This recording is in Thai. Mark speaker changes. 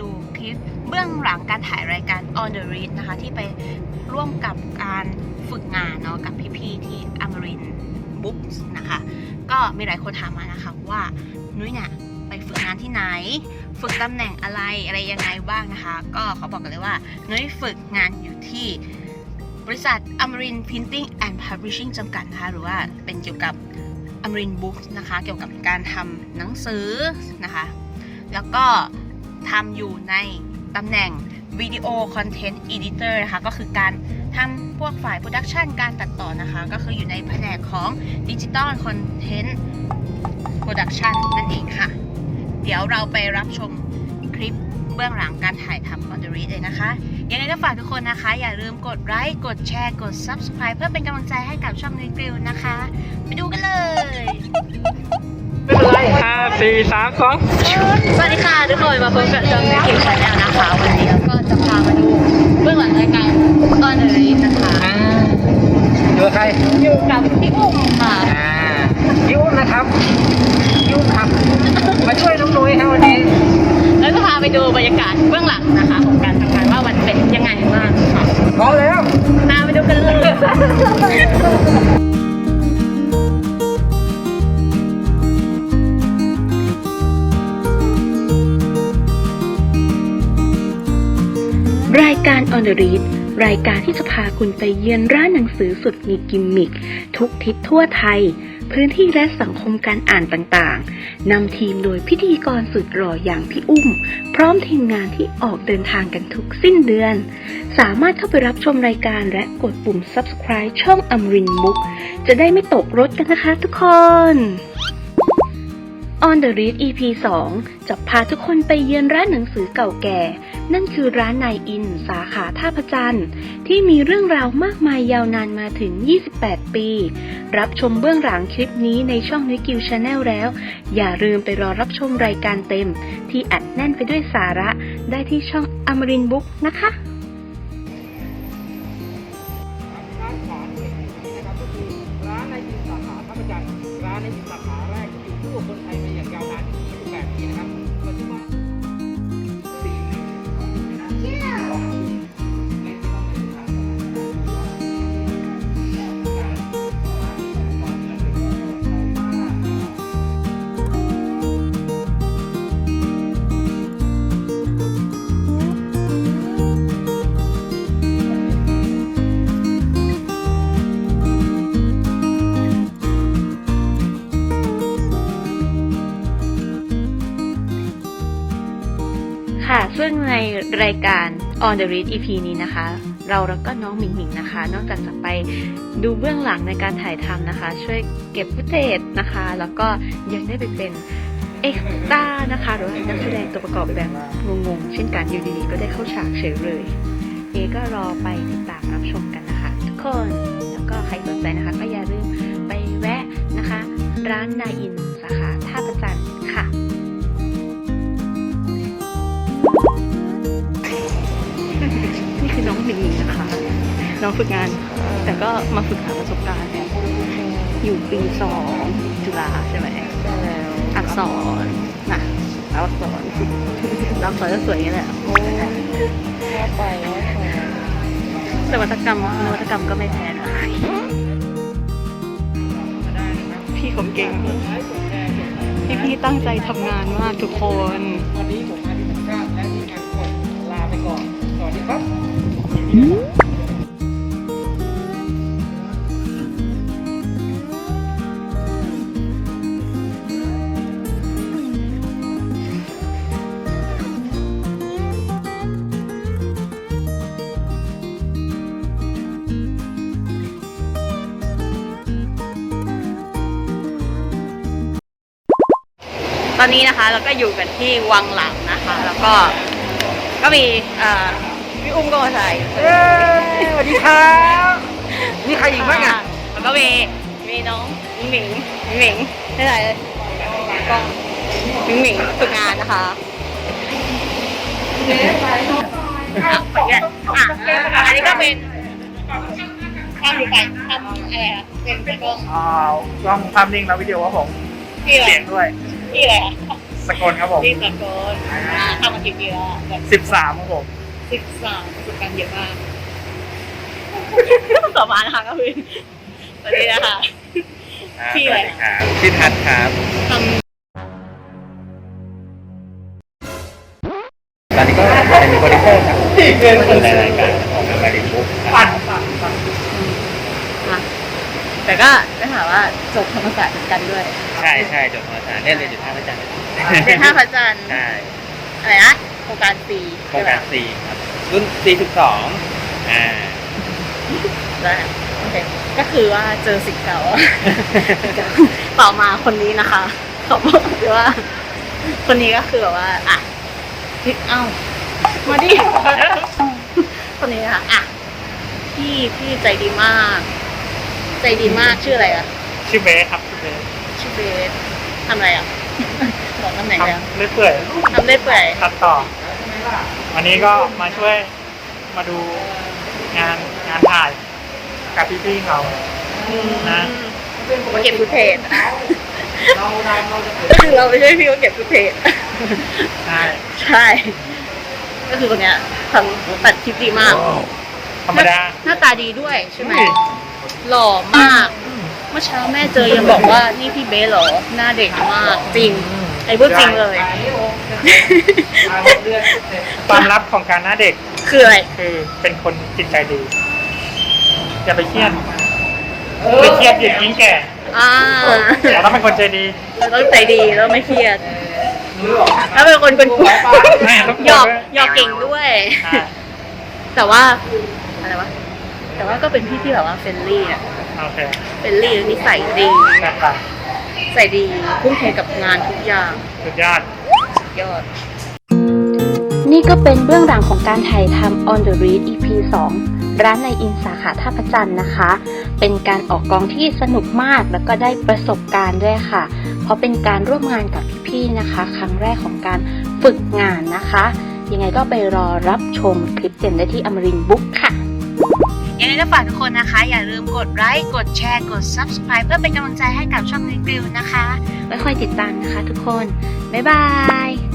Speaker 1: ดูคลิปเบื้องหลังการถ่ายรายการ On the Read นะคะ ที่ไปร่วมกับการฝึกงานเนาะกับพี่ๆที่อมรินบุ๊กนะคะ ก็มีหลายคนถามมานะคะว่านุ้ยเนี่ยไปฝึกงานที่ไหน ฝึกตำแหน่งอะไรอะไรยังไงบ้างนะคะ ก็ขอบอกกันเลยว่านุ้ยฝึกงานอยู่ที่บริษัทอมริน Printing and Publishing จำกัดนะคะ หรือว่าเป็นเกี่ยวกับอมรินบุ๊กนะคะ เกี่ยวกับการทำหนังสือนะคะ แล้วก็ ทำอยู่ในตำแหน่งวิดีโอคอนเทนต์อีดิเตอร์นะคะก็คือการทำพวกฝ่ายโปรดักชันการตัดต่อนะคะ ก็คืออยู่ในแผนกของดิจิตอลคอนเทนต์โปรดักชันนั่นเองค่ะ เดี๋ยวเราไปรับชมคลิปเบื้องหลังการถ่ายทำ on the read เลยนะคะ ยังไงก็ฝากทุกคนนะคะ อย่าลืมกดไลค์ กดแชร์ กด subscribe เพื่อเป็นกำลังใจให้กับช่องนิวกริลนะคะ ไปดูกันเลย
Speaker 2: ไม่เป็นไรห้า สี่สามสอง
Speaker 1: สวัสดีค่ะทุกคนมาพบกับจอมในกิวชาแนลนะคะ วันนี้เราก็จะพามาดูเบื้องหลังรายการออนเดอร์นะคะ
Speaker 2: อ่าอยู่กับใคร
Speaker 1: อยู่กับพี่อุ้มค่ะ
Speaker 2: อ่ายุ่นนะครับยุ่นครับ มาช่วยน้องนุ้ยครับวันนี้
Speaker 1: แล้วจะพาไปดูบรรยากาศเบื้องหลังนะคะของการทำงานว่ามันเป็นยังไงบ้างค่ะ
Speaker 2: พร้อมแล้ว
Speaker 1: ตามไปดูกันเลย
Speaker 3: การ On the Read รายการที่จะพาคุณไปเยือนร้านหนังสือสุดมีกิมมิค ทุกทิศทั่วไทย พื้นที่และสังคมการอ่านต่างๆ นำทีมโดยพิธีกรสุดหล่ออย่างพี่อุ้ม พร้อมทีมงานที่ออกเดินทางกันทุกสิ้นเดือน สามารถเข้าไปรับชมรายการและกดปุ่ม subscribe ช่องอมรินบุ๊กจะได้ไม่ตกรถกันนะคะทุกคน On the Read EP 2 จะพาทุกคนไปเยือนร้านหนังสือเก่าแก่ นั่นคือร้านนายอิน สาขาท่าพระจันทร์ ที่มีเรื่องราวมากมายยาวนานมาถึง 28 ปี รับชมเบื้องหลังคลิปนี้ในช่องนิกิวชาแนลแล้ว อย่าลืมไปรอรับชมรายการเต็ม ที่อัดแน่นไปด้วยสาระได้ที่ช่องอมรินบุ๊กนะคะ
Speaker 2: ค่ะ
Speaker 3: ซึ่งในรายการ On the Read EP นี้นะคะ เราแล้วก็น้องหมิงหมิงนะคะ นอกจากจะไปดูเบื้องหลังในการถ่ายทำนะคะ ช่วยเก็บฟุตเทจนะคะ แล้วก็ยังได้ไปเป็นเอ็กซ์ต้านะคะ หรือว่านักแสดงตัวประกอบแบบงงๆ เช่นกันอยู่ดีๆ ก็ได้เข้าฉากเฉยเลยเอก็รอไปติดตามรับชมกันนะคะ ทุกคนแล้วก็ใครสนใจนะคะ ก็อย่าลืมไปแวะนะคะ ร้านนายอินสาขาท่าประจันค่ะ น้องหมิงหมิงนะคะ น้องฝึกงาน แต่ก็มาฝึกหาประสบการณ์เนี่ยอยู่ปีสองจุฬาใช่ไหมอักษรน่ะแล้วอักษรรับสวยก็สวยอย่างนี้แหละไปแต่วัตกรรมวัตกรรมก็ไม่แพ้นะพี่ผมเก่งพี่พี่ๆตั้งใจทำงานมากทุกคน
Speaker 2: วันนี้ผมมาที่ธรรมชาติและทีมงานทุกคนลาไปก่อน สวัสดีครับ
Speaker 1: ตอนนี้นะคะเราก็อยู่กันที่วังหลังนะคะ แล้วก็ก็มีเอ่อ พี่อุ้มก็มาใส่
Speaker 2: เอ้ยสวัสดีครับนี่ใครอีกบ้างอะ
Speaker 1: แล้วก็มีมีน้องหมิงหมิงไม่ใช่เลยกล้องหมิงหมิงฝึกงานนะคะอะเนี่ยอะอันนี้ก็เป็นทำอยู่กันทำอะไรอะเป็นเป็นกล้อง
Speaker 2: อ้าวกล้องภาพนิ่งแล้ววิดีโอครับผม
Speaker 1: ที่อะไร
Speaker 2: เสียงด้วย
Speaker 1: ที่อะไรอะ
Speaker 2: ส
Speaker 4: สกลครับผม
Speaker 1: ที่สกลอ่าทำมากี่ปีแล้วแบบ
Speaker 4: สิบสามครับผม
Speaker 1: สิบสามประสบการณ์เยอะมากต่อมานะคะก็คือสวัสดีนะคะพี่อะไร
Speaker 4: ครับชื่อทัศน์ครับ
Speaker 1: ท
Speaker 4: ตอนนี้ก็เป็นโปรดิวเซอร์ครับเป็นรายการของอมรินบุ๊กครับำ
Speaker 1: มาแต่ก็ได้ถามว่าจบธรรมศาสตร์เหมือนกันด้วย
Speaker 4: ใช่ใช่จบธรรมศาสตร์เนี่ยเรียนอยู่ท่าพระจันทร์
Speaker 1: เรียนท่าพระจันทร์
Speaker 4: ใช่
Speaker 1: อะไรนะ โครงการปี
Speaker 4: โครงการสี่ครับรุ่นสี่สิบสองอ่า
Speaker 1: ได้โอเคก็คือว่าเจอสิ่งเก่า ต่อมาคนนี้นะคะเขาบอกว่า คนนี้ก็คือแบบว่าอะพี่เอ้ามาดิคนนี้นะคะอะพี่พี่ใจดีมาก ใจดีมากชื่ออะไรอะ
Speaker 4: ชื่อเบสครับชื่อเบส
Speaker 1: ชื่อเบสทำอะไรอะ บอกตำแหน่งแล้ว
Speaker 4: ทำเรื่อยเปื่อย
Speaker 1: ทำได้เปื่อย
Speaker 4: ตัดต่อ วันนี้ก็มาช่วยมาดูงานงานถ่ายกับพี่ๆเขานะ
Speaker 1: มาเก็บฟุตเทจก็คือเราไม่ใช่พี่เขาเก็บฟุตเทจ
Speaker 4: ใช่
Speaker 1: ใช่ ก็คือคนเนี้ยทำตัดคลิปดีมาก
Speaker 4: ธรรมดา
Speaker 1: หน้าตาดีด้วยใช่ไหมหล่อมาก เมื่อเช้าแม่เจอยังบอกว่านี่พี่เบสเหรอ หน้าเด็กมากจริง ไอ้พูดจริงเลย
Speaker 4: ความลับของการหน้าเด็ก
Speaker 1: คืออะไร
Speaker 4: คือเป็นคนจิตใจดี อย่าไปเครียดไปเครียดยิ่งยิ่งแก่
Speaker 1: อ่า
Speaker 4: เราต้องเป็นคนใจดี
Speaker 1: เราต้องใจดีแล้วไม่เครียดแล้วเป็นคนเป็นกุ
Speaker 4: ไม่ต้องกลัว
Speaker 1: หยอก
Speaker 4: ด้วย
Speaker 1: หยอกเก่งด้วย
Speaker 4: ใช่
Speaker 1: แต่ว่าอะไรวะแต่ว่าก็เป็นพี่ที่แบบว่าเฟรนลี่อะ
Speaker 4: โอเค
Speaker 1: เฟรนลี่นิสัยดี
Speaker 4: แตกต่าง
Speaker 1: ใส่ดีทุ่มเทกับงานทุกอย่าง
Speaker 4: สุดยอด
Speaker 1: ยอด
Speaker 3: นี่ก็เป็นเบื้องหลังของการถ่ายทำ On the Read EP 2 ร้านในอินสาขาท่าพระจันทร์นะคะ เป็นการออกกองที่สนุกมากแล้วก็ได้ประสบการณ์ด้วยค่ะ เพราะเป็นการร่วมงานกับพี่ๆนะคะ ครั้งแรกของการฝึกงานนะคะ ยังไงก็ไปรอรับชมคลิปเต็มได้ที่อมรินบุ๊กค่ะ
Speaker 1: ยังไงก็ฝากทุกคนนะคะ อย่าลืมกดไลค์กดแชร์กด subscribe เพื่อเป็นกำลังใจให้กับช่องนิกริวนะคะ
Speaker 3: ไว้คอยติดตามนะคะทุกคน บ๊ายบาย